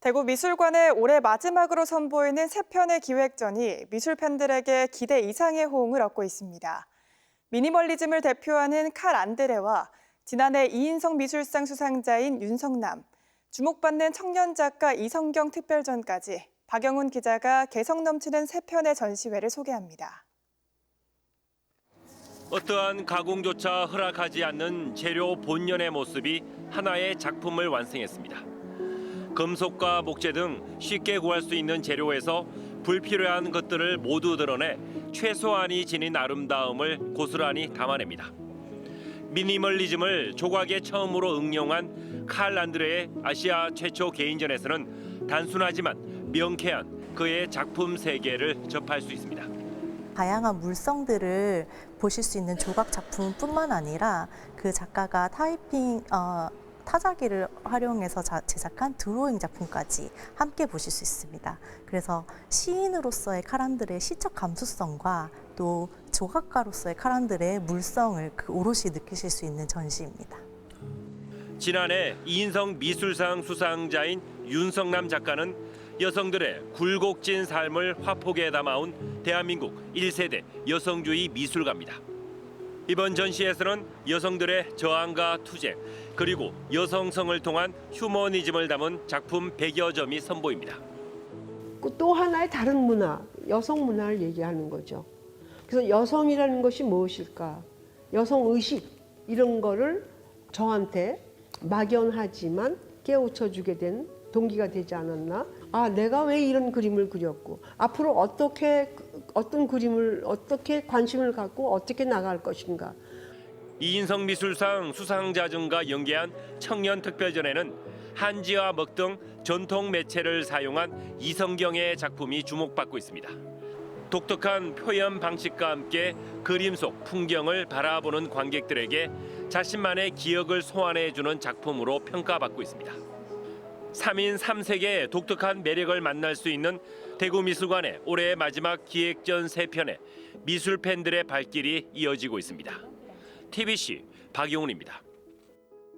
대구 미술관의 올해 마지막으로 선보이는 세 편의 기획전이 미술 팬들에게 기대 이상의 호응을 얻고 있습니다. 미니멀리즘을 대표하는 칼 안드레와 지난해 이인성 미술상 수상자인 윤성남, 주목받는 청년 작가 이성경 특별전까지 박영훈 기자가 개성 넘치는 세 편의 전시회를 소개합니다. 어떠한 가공조차 허락하지 않는 재료 본연의 모습이 하나의 작품을 완성했습니다. 금속과 목재 등 쉽게 구할 수 있는 재료에서 불필요한 것들을 모두 드러내 최소한이 지닌 아름다움을 고스란히 담아냅니다. 미니멀리즘을 조각에 처음으로 응용한 칼 안드레의 아시아 최초 개인전에서는 단순하지만 명쾌한 그의 작품 세계를 접할 수 있습니다. 다양한 물성들을 보실 수 있는 조각 작품뿐만 아니라 그 작가가 타이핑 어, 타자기를 활용해서 자- 제작한 드로잉 작품까지 함께 보실 수 있습니다. 그래서 시인으로서의 카란들의 시적 감수성과 또 조각가로서의 카란들의 물성을 그 오롯이 느끼실 수 있는 전시입니다. 지난해 이인성 미술상 수상자인 윤성남 작가는 여성들의 굴곡진 삶을 화폭에 담아온 대한민국 1세대 여성주의 미술가입니다. 이번 전시에서는 여성들의 저항과 투쟁 그리고 여성성을 통한 휴머니즘을 담은 작품 100여 점이 선보입니다. 그또 하나의 다른 문화, 여성 문화를 얘기하는 거죠. 그래서 여성이라는 것이 무엇일까? 여성 의식 이런 거를 저한테 막연하지만 깨우쳐 주게 된 동기가 되지 않았나? 아, 내가 왜 이런 그림을 그렸고 앞으로 어떻게 어떤 그림을 어떻게 관심을 갖고 어떻게 나갈 것인가? 이인성 미술상 수상자증과 연계한 청년 특별전에는 한지와 먹 등 전통 매체를 사용한 이성경의 작품이 주목받고 있습니다. 독특한 표현 방식과 함께 그림 속 풍경을 바라보는 관객들에게 자신만의 기억을 소환해 주는 작품으로 평가받고 있습니다. 3인 3색의 독특한 매력을 만날 수 있는 대구 미술관의 올해 마지막 기획전 세편에 미술 팬들의 발길이 이어지고 있습니다. TBC 박용훈입니다.